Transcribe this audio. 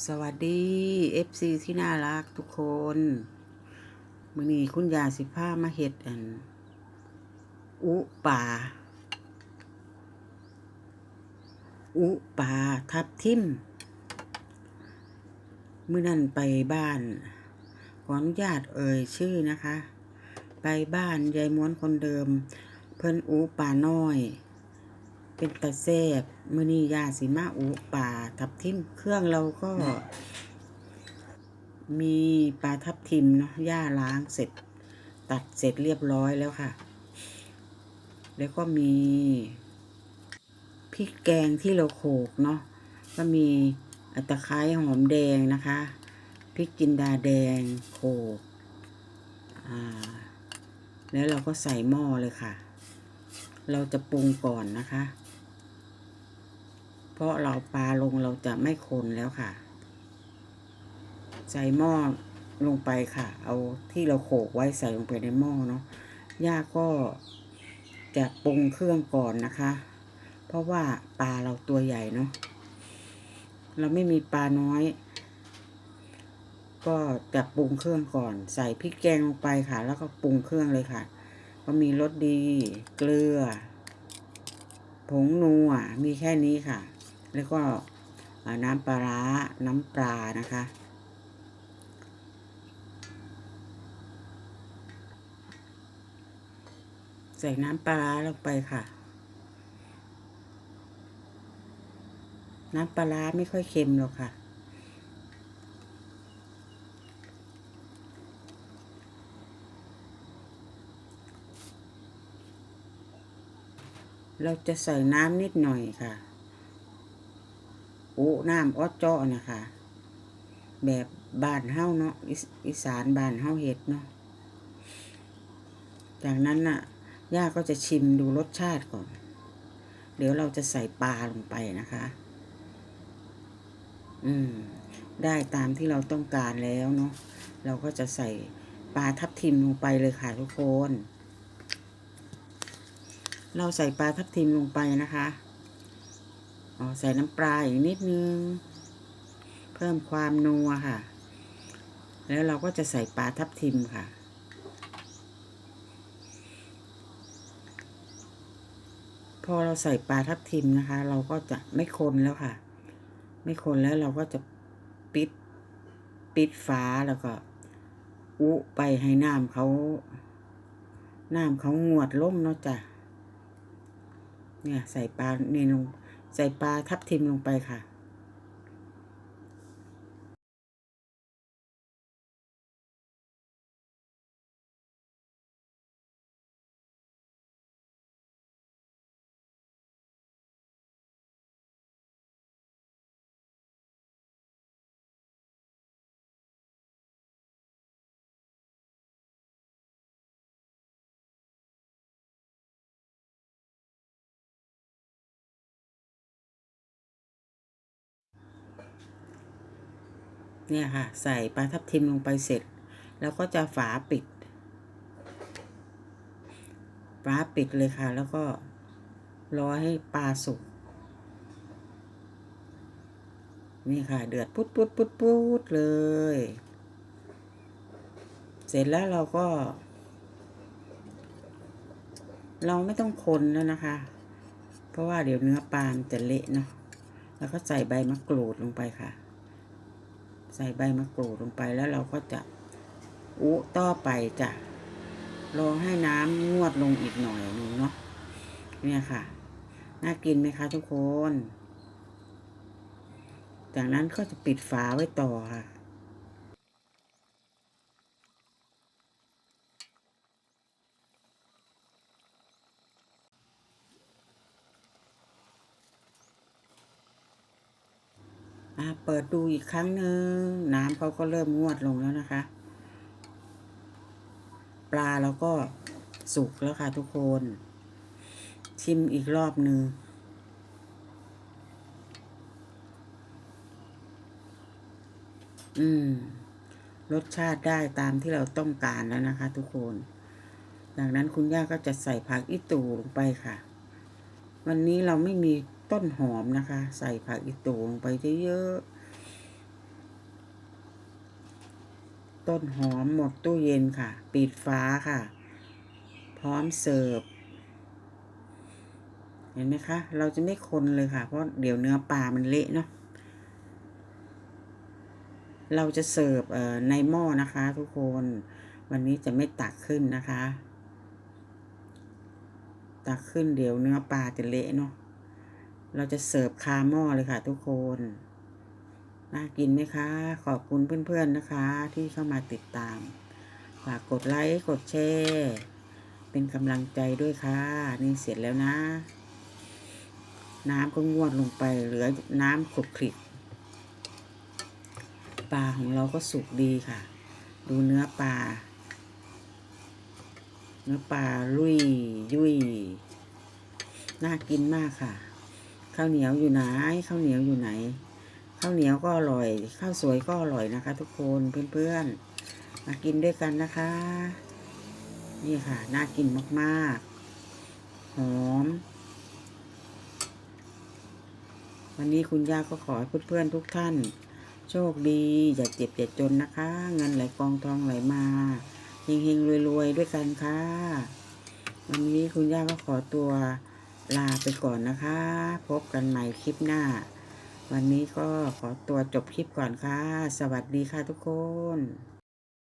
สวัสดี FC ที่น่ารักทุกคนมือนี้คุณยาสิพามาเฮ็ดอัน อุป่า อุป่าทับทิมเมื้อนั้นไปบ้าน ขออนุญาตเอ่ยชื่อนะคะ ไปบ้านยายม้วนคนเดิม เพิ่นอุป่าน้อย เป็นตาแซบมื้อนี้ยาสิมาอุป่าทับทิมเครื่องเราก็ มีปลาทับทิมเนาะย่าล้างเสร็จ ตัดเสร็จเรียบร้อยแล้วค่ะ แล้วก็มีพริกแกงที่เราโขลกเนาะก็มีตะไคร้หอมแดงนะคะพริกจินดาแดงโขลกอ่า แล้วเราก็ใส่หม้อเลยค่ะ เราจะปรุงก่อนนะคะ ราะเราปลาลงเราจะไม่คนแล้วค่ะ ใส่หม้อลงไปค่ะ เอาที่เราโขลกไว้ใส่ลงไปในหม้อเนาะย่าก็จะปรุงเครื่องก่อนนะคะ เพราะว่าปลาเราตัวใหญ่เนาะเราไม่มีปลาน้อย ก็จะปรุงเครื่องก่อน ใส่พริกแกงลงไปค่ะ แล้วก็ปรุงเครื่องเลยค่ะ ก็มีรสดี เกลือ ผงนัวมีแค่นี้ค่ะ แล้วก็น้ำปลาร้าน้ำปลานะคะ ใส่น้ำปลาร้าลงไปค่ะ น้ำปลาร้าไม่ค่อยเค็มหรอกค่ะเราจะใส่น้ำนิดหน่อยค่ะ หน้ำออดจาะนะคะ แบบบานเฮ้าเนาะอิสอีสานบานเฮ้าเห็ดเนาะจากนั้นน่ะย่าก็จะชิมดูรสชาติก่อน เดี๋ยวเราจะใส่ปลาลงไปนะคะ อืม ได้ตามที่เราต้องการแล้วเนาะเราก็จะใส่ปลาทับทิมลงไปเลยค่ะทุกคน เราใส่ปลาทับทิมลงไปนะคะ อ๋อใส่น้ำปลาอีกนิดนึง เพิ่มความนัวค่ะ แล้วเราก็จะใส่ปลาทับทิมค่ะ พอเราใส่ปลาทับทิมนะคะ เราก็จะไม่คนแล้วค่ะ ไม่คนแล้วเราก็จะปิดปิดฟ้าแล้วก็ อุไปให้น้ำเขาน้ำเขางวดล่มเนาะจ้ะเนี่ยใส่ปลาเนี่ยลง ใส่ปลาทับทิมลงไปค่ะ เนี่ยค่ะ ใส่ปลาทับทิมลงไปเสร็จ แล้วก็จะฝาปิดฝาปิดเลยค่ะ แล้วก็รอให้ปลาสุกนี่ค่ะ เดือดปุ๊ดปุ๊ดปุ๊ดปุ๊ดเลย เสร็จแล้วเราก็ เราไม่ต้องคนแล้วนะคะ เพราะว่าเดี๋ยวเนื้อปลามจะเละเนาะแล้วก็ใส่ใบมะกรูดลงไปค่ะ ใส่ใบมะกรูดลงไปแล้วเราก็จะอุต่อไปจะรอให้น้ำงวดลงอีกหน่อยนึงเนาะเนี่ยค่ะ น่ากินไหมคะทุกคน จากนั้นก็จะปิดฝาไว้ต่อค่ะ อะเปิดดูอีกครั้งหนึ่งน้ำเขาก็เริ่มงวดลงแล้วนะคะ ปลาเราก็สุกแล้วค่ะทุกคน ชิมอีกรอบหนึ่งอืม รสชาติได้ตามที่เราต้องการแล้วนะคะ ทุกคนดังนั้นคุณย่าก็จะใส่ผักอีตูลงไปค่ะ วันนี้เราไม่มีต้นหอมนะคะ ใส่ผักอีตูลงไปเยอะๆต้นหอมหมดตู้เย็นค่ะ ปิดฟ้าค่ะ พร้อมเสิร์ฟ เห็นไหมคะ เราจะไม่คนเลยค่ะ เพราะเดี๋ยวเนื้อปลามันเละเนาะเราจะเสิร์ฟในหม้อนะคะทุกคน วันนี้จะไม่ตักขึ้นนะคะ ตักขึ้นเดี๋ยวเนื้อปลาจะเละเนาะ เราจะเสิร์ฟคาหม้อเลยค่ะทุกคน น่ากินไหมคะ ขอบคุณเพื่อนๆนะคะ ที่เข้ามาติดตาม ฝากกดไลค์ กดแชร์ เป็นกำลังใจด้วยค่ะ นี่เสร็จแล้วนะ น้ำก็งวดลงไปเหลือน้ำขลุกคลิกปลาของเราก็สุกดีค่ะ ดูเนื้อปลา เนื้อปลาลุย ยุยน่ากินมากค่ะ ข้าวเหนียวอยู่ไหนข้าวเหนียวอยู่ไหน ข้าวเหนียวก็อร่อย ข้าวสวยก็อร่อยนะคะ ทุกคนเพื่อนๆมากินด้วยกันนะคะ นี่ค่ะ น่ากินมากๆ หอม วันนี้คุณย่าก็ขอให้เพื่อนๆทุกท่าน โชคดี อย่าเจ็บอย่าจนนะคะ เงินไหลกองทองไหลมาเฮงๆรวยๆด้วยกันค่ะ วันนี้คุณย่าก็ขอตัว ลาไปก่อนนะคะ พบกันใหม่คลิปหน้า วันนี้ก็ขอตัวจบคลิปก่อนค่ะ สวัสดีค่ะทุกคน